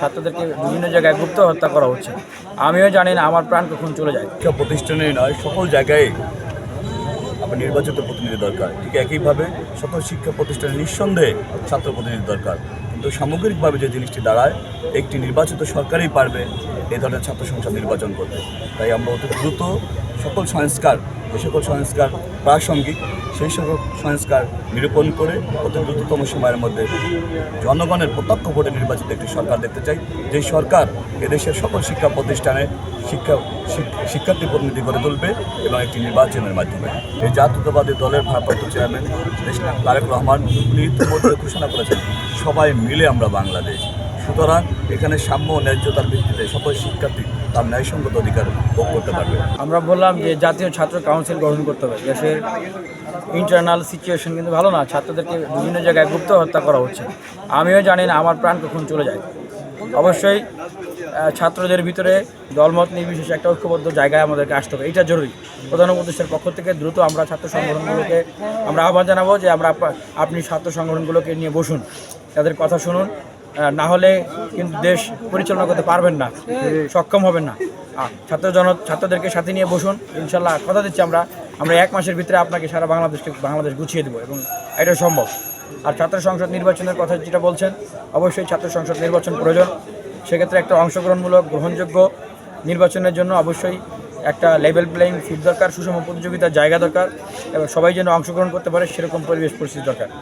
ছাত্রদেরকে বিভিন্ন জায়গায় গুপ্ত হত্যা করা হচ্ছে। আমিও জানি না আমার প্রাণ কখন চলে যায়। শিক্ষা প্রতিষ্ঠানে নয়, সকল জায়গায় আপনার নির্বাচিত প্রতিনিধি দরকার। ঠিক একইভাবে সকল শিক্ষা প্রতিষ্ঠানে নিঃসন্দেহে ছাত্র প্রতিনিধি দরকার। কিন্তু সামগ্রিকভাবে যে জিনিসটি দাঁড়ায়, একটি নির্বাচিত সরকারই পারবে এই ধরনের ছাত্র সংসদ নির্বাচন করতে। তাই আমরা অতি দ্রুত সকল সংস্কার যে সকল সংস্কার প্রাসঙ্গিক, সেই সকল সংস্কার নিরূপণ করে অতি দ্রুততম সময়ের মধ্যে জনগণের প্রত্যক্ষ ভোটে নির্বাচিত একটি সরকার দেখতে চাই। যে সরকার এদেশের সকল শিক্ষা প্রতিষ্ঠানে শিক্ষা, শিক- শিক্ষার্থী প্রতিনিধি করে তুলবে এবং একটি নির্বাচনের মাধ্যমে। এই জাতীয়তাবাদী দলের ভারপ্রাপ্ত চেয়ারম্যান তারেক রহমান উনি ইতিমধ্যে ঘোষণা করেছেন, সবাই মিলে আমরা বাংলাদেশ। সুতরাং এখানে সাম্য ন্যায্যতার ভিত্তিতে সকল শিক্ষার্থী তার ন্যায়সঙ্গত অধিকার ভোগ করতে পারবে। আমরা বললাম যে জাতীয় ছাত্র কাউন্সিল গঠন করতে হবে। দেশের ইন্টারনাল সিচুয়েশন কিন্তু ভালো না, ছাত্রদেরকে বিভিন্ন জায়গায় গুপ্ত হত্যা করা হচ্ছে। আমিও জানি না আমার প্রাণ কখন চলে যায়। অবশ্যই ছাত্রদের ভিতরে দলমত নির্বিশেষে একটা ঐক্যবদ্ধ জায়গায় আমাদেরকে আসতে হবে। এটা জরুরি। প্রধান উপদেশের পক্ষ থেকে দ্রুত আমরা ছাত্র সংগঠনগুলোকে, আমরা আহ্বান জানাব যে আমরা আপনি ছাত্র সংগঠনগুলোকে নিয়ে বসুন। তাদের কথা শুনুন। না হলে কিন্তু দেশ পরিচালনা করতে পারবেন না, সক্ষম হবেন না। ছাত্র জন, ছাত্রদেরকে সাথে নিয়ে বসুন, ইনশাল্লাহ কথা দিচ্ছি আমরা। আমরা এক মাসের ভিতরে আপনাকে সারা বাংলাদেশকে, বাংলাদেশ গুছিয়ে দেবো এবং এটা সম্ভব। আর ছাত্র সংসদ নির্বাচনের কথা যেটা বলছেন, অবশ্যই ছাত্র সংসদ নির্বাচন প্রয়োজন। সেক্ষেত্রে একটা অংশগ্রহণমূলক, গ্রহণযোগ্য নির্বাচনের জন্য অবশ্যই একটা লেভেল প্লেইং ফিল্ড দরকার, সুষম প্রতিযোগিতার জায়গা দরকার এবং সবাই যেন অংশগ্রহণ করতে পারে, সেরকম পরিবেশ পরিস্থিতি দরকার।